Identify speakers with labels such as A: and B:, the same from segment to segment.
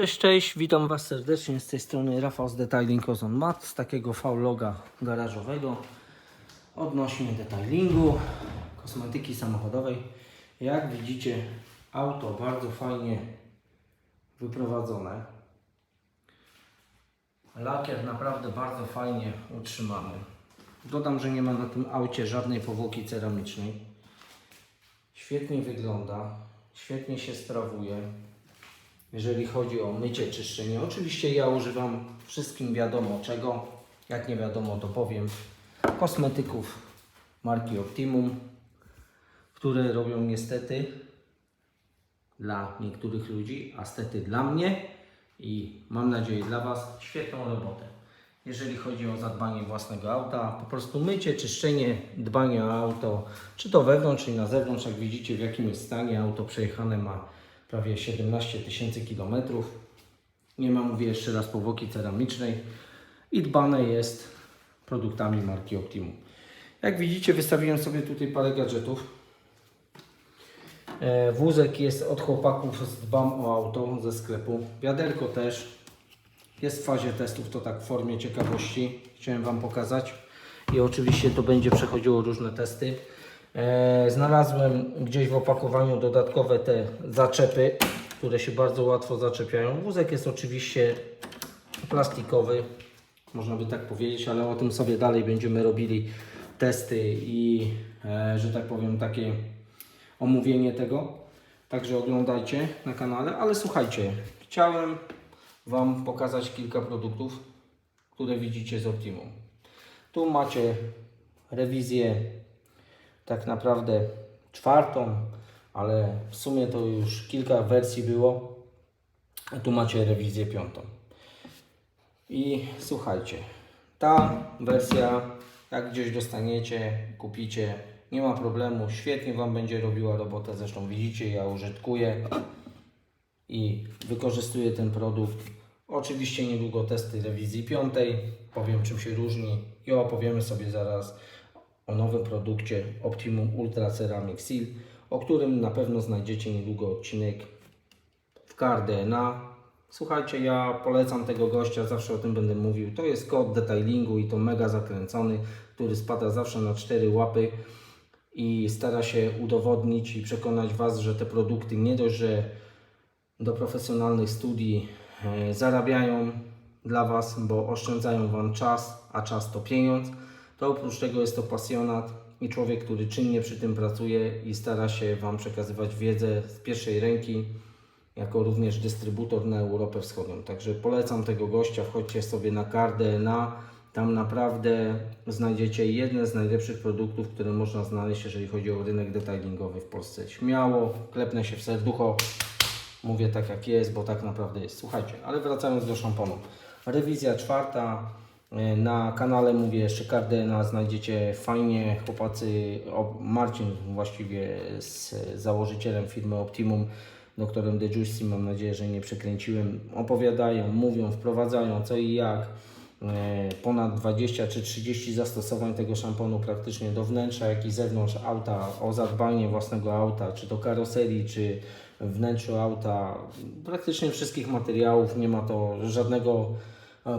A: Cześć, cześć, witam Was serdecznie z tej strony Rafał z Detailing Ozon Mat, z takiego V-loga garażowego odnośnie detailingu, kosmetyki samochodowej. Jak widzicie, auto bardzo fajnie wyprowadzone. Lakier naprawdę bardzo fajnie utrzymany. Dodam, że nie ma na tym aucie żadnej powłoki ceramicznej. Świetnie wygląda, świetnie się sprawuje jeżeli chodzi o mycie, czyszczenie. Oczywiście ja używam wszystkim wiadomo czego. Jak nie wiadomo, to powiem. Kosmetyków marki Optimum, które robią niestety dla niektórych ludzi, a stety dla mnie i mam nadzieję dla Was świetną robotę. Jeżeli chodzi o zadbanie własnego auta, po prostu mycie, czyszczenie, dbanie o auto, czy to wewnątrz, czy na zewnątrz, jak widzicie w jakim jest stanie, auto przejechane ma prawie 17 tysięcy kilometrów. Nie ma, mówię jeszcze raz, powłoki ceramicznej i dbane jest produktami marki Optimum. Jak widzicie, wystawiłem sobie tutaj parę gadżetów. E, Wózek jest od chłopaków z Dbam o Auto ze sklepu. Wiaderko też jest w fazie testów, to tak w formie ciekawości chciałem Wam pokazać. I oczywiście to będzie przechodziło różne testy. E, znalazłem gdzieś w opakowaniu dodatkowe te zaczepy, które się bardzo łatwo zaczepiają. Wózek jest oczywiście plastikowy, można by tak powiedzieć, ale o tym sobie dalej będziemy robili testy i, e, że tak powiem, takie omówienie tego. Także oglądajcie na kanale, ale słuchajcie, chciałem Wam pokazać kilka produktów, które widzicie z Optimum. Tu macie rewizję tak naprawdę czwartą, ale w sumie to już kilka wersji było. A tu macie rewizję piątą. I słuchajcie, ta wersja, jak gdzieś dostaniecie, kupicie, nie ma problemu, świetnie Wam będzie robiła robotę. Zresztą widzicie, ja użytkuję i wykorzystuję ten produkt. Oczywiście niedługo testy rewizji piątej, powiem czym się różni i opowiemy sobie zaraz o nowym produkcie Optimum Ultra Ceramic Seal, o którym na pewno znajdziecie niedługo odcinek w KDNA. Słuchajcie, ja polecam tego gościa, zawsze o tym będę mówił. To jest kod detailingu i to mega zakręcony, który spada zawsze na cztery łapy i stara się udowodnić i przekonać Was, że te produkty nie dość, że do profesjonalnych studii e, zarabiają dla Was, bo oszczędzają Wam czas, a czas to pieniądz, to oprócz tego jest to pasjonat i człowiek, który czynnie przy tym pracuje i stara się Wam przekazywać wiedzę z pierwszej ręki, jako również dystrybutor na Europę Wschodnią. Także polecam tego gościa, wchodźcie sobie na KDNA, tam naprawdę znajdziecie jedne z najlepszych produktów, które można znaleźć, jeżeli chodzi o rynek detailingowy w Polsce. Śmiało, klepnę się w serducho, mówię tak jak jest, bo tak naprawdę jest. Słuchajcie, ale wracając do szamponu. Rewizja czwarta. E, Na kanale mówię jeszcze KDNA znajdziecie. Fajnie chłopacy, Marcin właściwie z założycielem firmy Optimum, doktorem De Giussi, mam nadzieję, że nie przekręciłem, opowiadają, mówią, wprowadzają co i jak. E, Ponad 20 czy 30 zastosowań tego szamponu praktycznie do wnętrza, jak i zewnątrz auta, o zadbanie własnego auta, czy to karoserii, czy wnętrzu auta, praktycznie wszystkich materiałów, nie ma to żadnego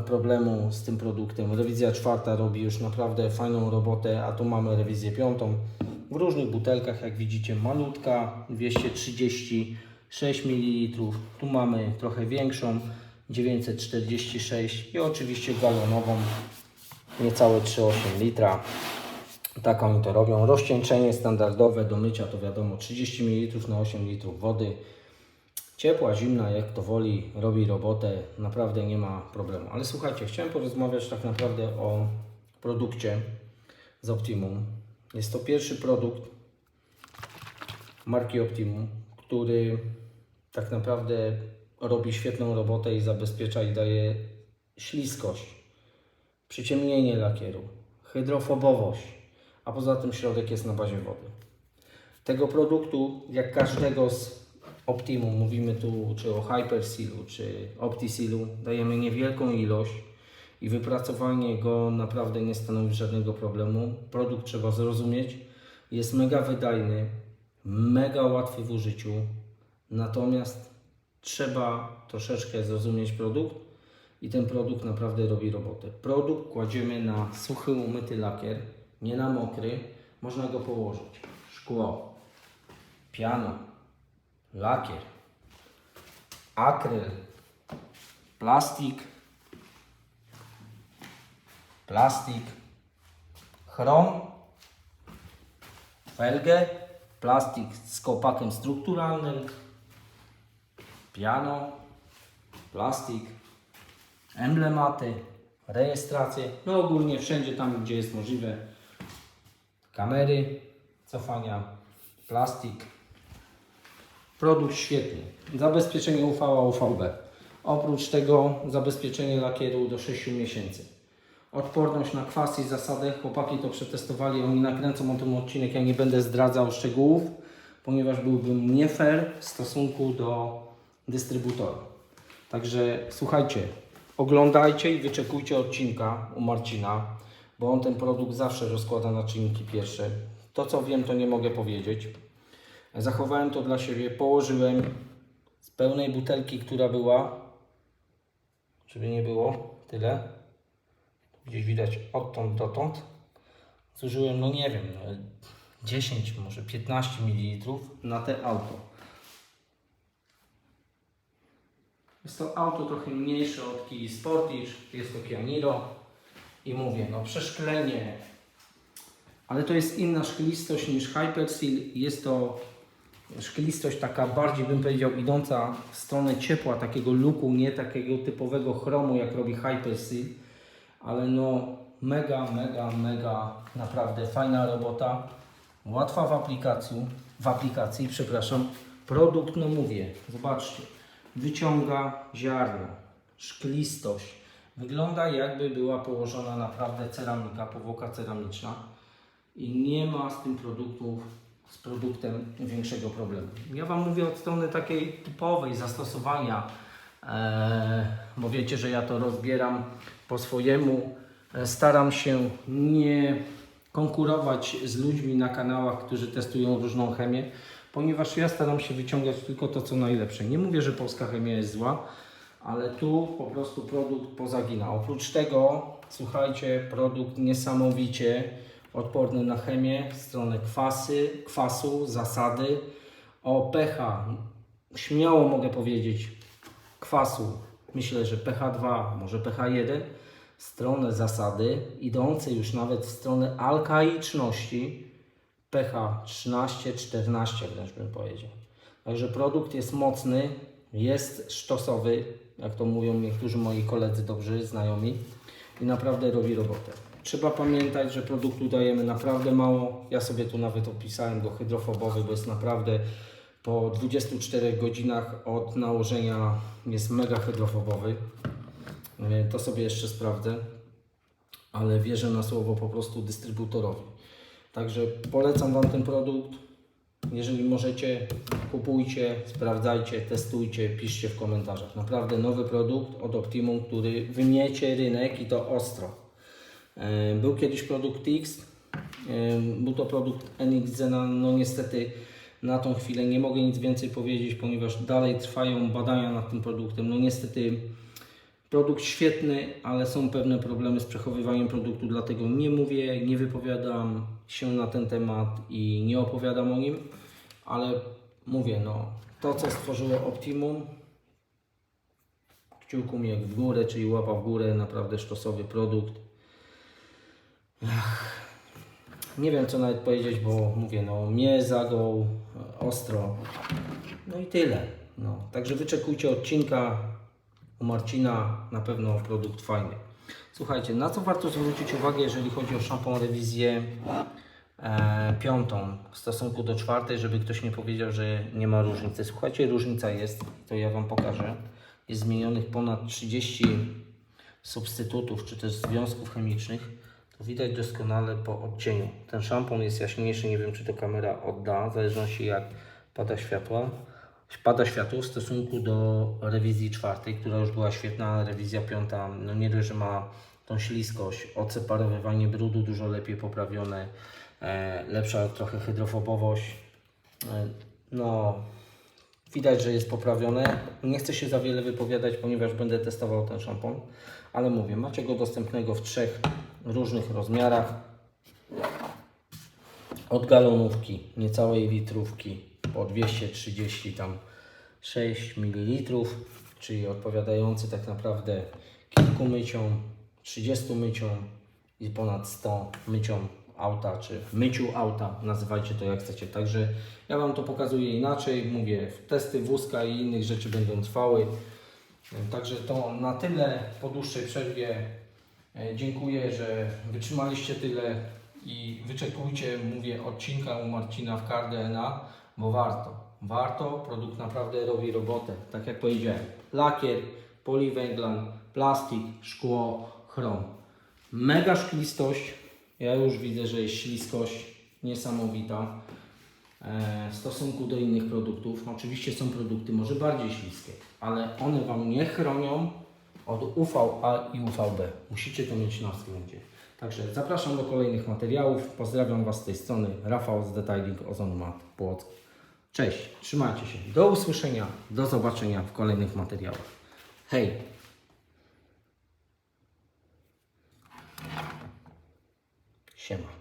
A: problemu z tym produktem. Rewizja czwarta robi już naprawdę fajną robotę, a tu mamy rewizję piątą. W różnych butelkach, jak widzicie, malutka 236 ml. Tu mamy trochę większą 946 i oczywiście galonową niecałe 3,8 litra. Tak oni to robią. Rozcieńczenie standardowe do mycia to wiadomo 30 ml na 8 litrów wody. Ciepła, zimna, jak to woli, robi robotę, naprawdę nie ma problemu. Ale słuchajcie, chciałem porozmawiać tak naprawdę o produkcie z Optimum. Jest to pierwszy produkt marki Optimum, który tak naprawdę robi świetną robotę i zabezpiecza i daje śliskość, przyciemnienie lakieru, hydrofobowość, a poza tym środek jest na bazie wody. Tego produktu, jak każdego z Optimum, mówimy tu czy o Hypersealu, czy OptiSealu, dajemy niewielką ilość i wypracowanie go naprawdę nie stanowi żadnego problemu. Produkt trzeba zrozumieć, jest mega wydajny, mega łatwy w użyciu, natomiast Trzeba troszeczkę zrozumieć produkt i ten produkt naprawdę robi robotę. Produkt kładziemy na suchy, umyty lakier, nie na mokry. Można go położyć. Szkło, piano, lakier, akryl, plastik, plastik, chrom, felgę, plastik z kopakiem strukturalnym, piano, plastik, emblematy, rejestracje, no ogólnie wszędzie tam, gdzie jest możliwe, kamery, cofania, plastik. Produkt świetny. Zabezpieczenie UV, UVB. Oprócz tego zabezpieczenie lakieru do 6 miesięcy. Odporność na kwas i zasady. Chłopaki to przetestowali, oni nakręcą o tym odcinek. Ja nie będę zdradzał szczegółów, ponieważ byłbym nie fair w stosunku do dystrybutora. Także słuchajcie, oglądajcie i wyczekujcie odcinka u Marcina, bo on ten produkt zawsze rozkłada na czynniki pierwsze. To co wiem, to nie mogę powiedzieć. Zachowałem to dla siebie, położyłem z pełnej butelki, która była, żeby nie było tyle, gdzieś widać odtąd dotąd, zużyłem, no nie wiem, no 10, może 15 ml na te auto. Jest to auto trochę mniejsze od Kia Sportage, jest to Kia Niro i mówię, no przeszklenie, ale to jest inna szklistość niż Hyperseal, jest to szklistość taka bardziej bym powiedział idąca w stronę ciepła, takiego luku, nie takiego typowego chromu jak robi Hyperseal, ale no mega, mega, mega naprawdę fajna robota, łatwa w aplikacji, w aplikacji, przepraszam, produkt, no mówię, zobaczcie, wyciąga ziarno, szklistość, wygląda jakby była położona naprawdę ceramika, powłoka ceramiczna i nie ma z tym produktów, z produktem większego problemu. Ja Wam mówię od strony takiej typowej zastosowania, e, bo wiecie, że ja to rozbieram po swojemu. E, Staram się nie konkurować z ludźmi na kanałach, którzy testują różną chemię, ponieważ ja staram się wyciągać tylko to, co najlepsze. Nie mówię, że polska chemia jest zła, ale tu po prostu produkt pozagina. Oprócz tego, słuchajcie, produkt niesamowicie odporny na chemię, stronę kwasy, kwasu, zasady. O pH, śmiało mogę powiedzieć, kwasu, myślę, że pH2, może pH1, stronę zasady, idące już nawet w stronę alkaiczności, pH 13, 14 wręcz bym powiedział. Także produkt jest mocny, jest sztosowy, jak to mówią niektórzy moi koledzy dobrzy, znajomi i naprawdę robi robotę. Trzeba pamiętać, że produktu dajemy naprawdę mało. Ja sobie tu nawet opisałem go hydrofobowy, bo jest naprawdę po 24 godzinach od nałożenia jest mega hydrofobowy. E, To sobie jeszcze sprawdzę, ale wierzę na słowo po prostu dystrybutorowi. Także polecam Wam ten produkt. Jeżeli możecie, kupujcie, sprawdzajcie, testujcie, piszcie w komentarzach. Naprawdę nowy produkt od Optimum, który wymiecie rynek i to ostro. E, Był kiedyś produkt X, e, był to produkt NX Zena, no niestety na tą chwilę nie mogę nic więcej powiedzieć, ponieważ dalej trwają badania nad tym produktem. No niestety produkt świetny, ale są pewne problemy z przechowywaniem produktu, dlatego nie mówię, nie wypowiadam się na ten temat i nie opowiadam o nim, ale mówię, no to co stworzyło Optimum, kciuku miek w górę, czyli łapa w górę, naprawdę sztosowy produkt. Nie wiem co nawet powiedzieć, bo mówię, no mnie zagął e, ostro. No i tyle. No, także wyczekujcie odcinka u Marcina, na pewno produkt fajny. Słuchajcie, na co warto zwrócić uwagę, jeżeli chodzi o szampon rewizję e, piątą w stosunku do czwartej, żeby ktoś nie powiedział, że nie ma różnicy. Słuchajcie, różnica jest, to ja Wam pokażę. Jest zmienionych ponad 30 substytutów, czy też związków chemicznych. Widać doskonale po odcieniu. Ten szampon jest jaśniejszy, nie wiem czy to kamera odda, w zależności jak pada światła. Pada światło w stosunku do rewizji czwartej, która już była świetna, a rewizja piąta, no nie dość, że ma tą śliskość, odseparowywanie brudu dużo lepiej poprawione, e, lepsza trochę hydrofobowość. E, no, Widać, że jest poprawione. Nie chcę się za wiele wypowiadać, ponieważ będę testował ten szampon, ale mówię, macie go dostępnego w trzech różnych rozmiarach. Od galonówki, niecałej litrówki po 230 tam 6 ml, czyli odpowiadający tak naprawdę kilku myciom, 30 myciom i ponad 100 myciom auta, czy myciu auta, nazywajcie to jak chcecie. Także ja Wam to pokazuję inaczej, mówię, testy wózka i innych rzeczy będą trwały. Także to na tyle po dłuższej przerwie. E, Dziękuję, że wytrzymaliście tyle i wyczekujcie, mówię, odcinka u Marcina w Car DNA, bo warto. Warto, produkt naprawdę robi robotę. Tak jak powiedziałem, lakier, poliwęglan, plastik, szkło, chrom. Mega szklistość. Ja już widzę, że jest śliskość niesamowita e, w stosunku do innych produktów. Oczywiście są produkty może bardziej śliskie, ale one Wam nie chronią od UVA i UVB. Musicie to mieć na względzie. Także zapraszam do kolejnych materiałów. Pozdrawiam Was z tej strony. Rafał z Detailing Ozon Mat Płock. Cześć, trzymajcie się. Do usłyszenia, do zobaczenia w kolejnych materiałach. Hej! Siema.